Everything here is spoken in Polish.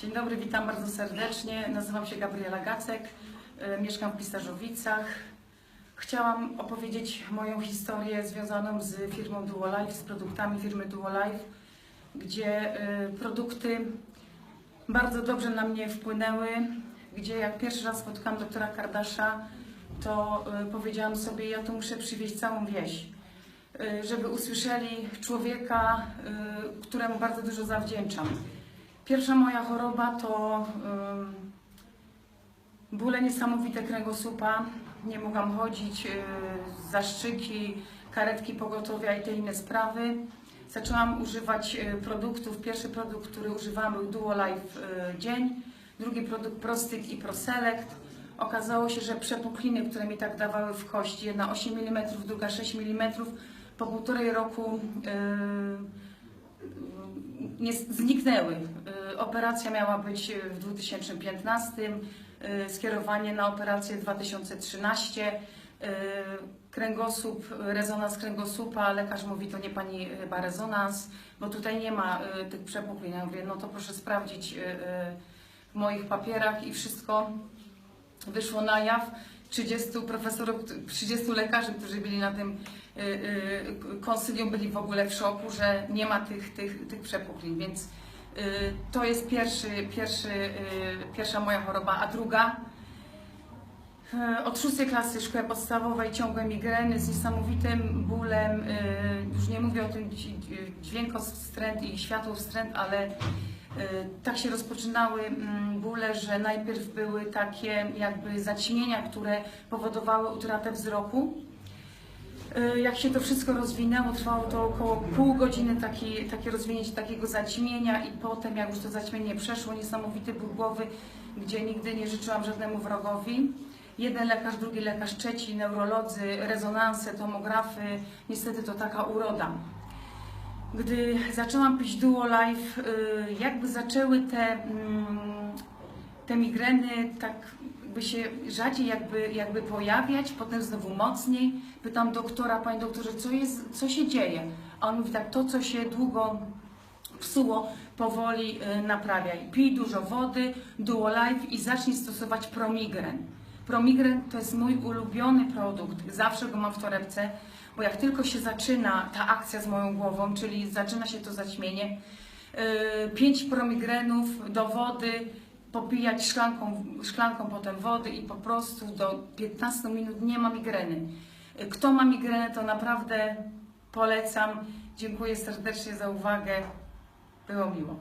Dzień dobry, witam bardzo serdecznie. Nazywam się Gabriela Gacek, e, mieszkam w Pistarzowicach. Chciałam opowiedzieć moją historię związaną z firmą Duolife, z produktami firmy Duolife, gdzie e, produkty bardzo dobrze na mnie wpłynęły, gdzie jak pierwszy raz spotkałam doktora Kardasza, to e, powiedziałam sobie, ja tu muszę przywieźć całą wieś, żeby usłyszeli człowieka, któremu bardzo dużo zawdzięczam. Pierwsza moja choroba to ym, bóle niesamowite kręgosłupa. Nie mogłam chodzić, yy, zaszczyki, karetki pogotowia i te inne sprawy. Zaczęłam używać yy, produktów. Pierwszy produkt, który używałam był Duolife yy, Dzień. Drugi produkt Prostyk i Proselect. Okazało się, że przepukliny, które mi tak dawały w kości, jedna 8 mm, druga 6 mm, po półtorej roku yy, nie zniknęły. Y, Operacja miała być w 2015, y, skierowanie na operację 2013. y, Kręgosłup, rezonans kręgosłupa, lekarz mówi, to nie pani chyba rezonans, bo tutaj nie ma tych przepuklin. Ja mówię, no to proszę sprawdzić w moich papierach i wszystko wyszło na jaw. 30 profesorów, 30 lekarzy, którzy byli na tym y, y, konsylium, byli w ogóle w szoku, że nie ma tych, tych, tych przepuklin, więc y, to jest pierwszy, pierwszy, pierwsza moja choroba, a druga od szóstej klasy szkoły podstawowej ciągłe migreny z niesamowitym bólem, już nie mówię o tym dź- dźwiękowstręt i światłowstręt, ale tak się rozpoczynały mm, bóle, że najpierw były takie jakby zaćmienia, które powodowały utratę wzroku. Y, Jak się to wszystko rozwinęło, trwało to około pół godziny taki, takie rozwinięcie takiego zaćmienia i potem jak już to zaćmienie przeszło, niesamowity ból głowy, gdzie nigdy nie życzyłam żadnemu wrogowi. Jeden lekarz, drugi lekarz, trzeci, neurolodzy, rezonanse, tomografy, niestety to taka uroda. Gdy zaczęłam pić Duo Life, y, jakby zaczęły te, mm, te migreny tak jakby się rzadziej jakby, jakby pojawiać, potem znowu mocniej. Pytam doktora, panie doktorze, co, jest, co się dzieje? A on mówi tak, to co się długo psuło, powoli y, naprawiaj. Pij dużo wody, Duo Life i zacznij stosować Promigren. Promigren to jest mój ulubiony produkt, zawsze go mam w torebce, bo jak tylko się zaczyna ta akcja z moją głową, czyli zaczyna się to zaćmienie, yy, pięć promigrenów do wody, popijać szklanką, szklanką potem wody i po prostu do 15 minut nie ma migreny. Kto ma migrenę, to naprawdę polecam. Dziękuję serdecznie za uwagę. Było miło.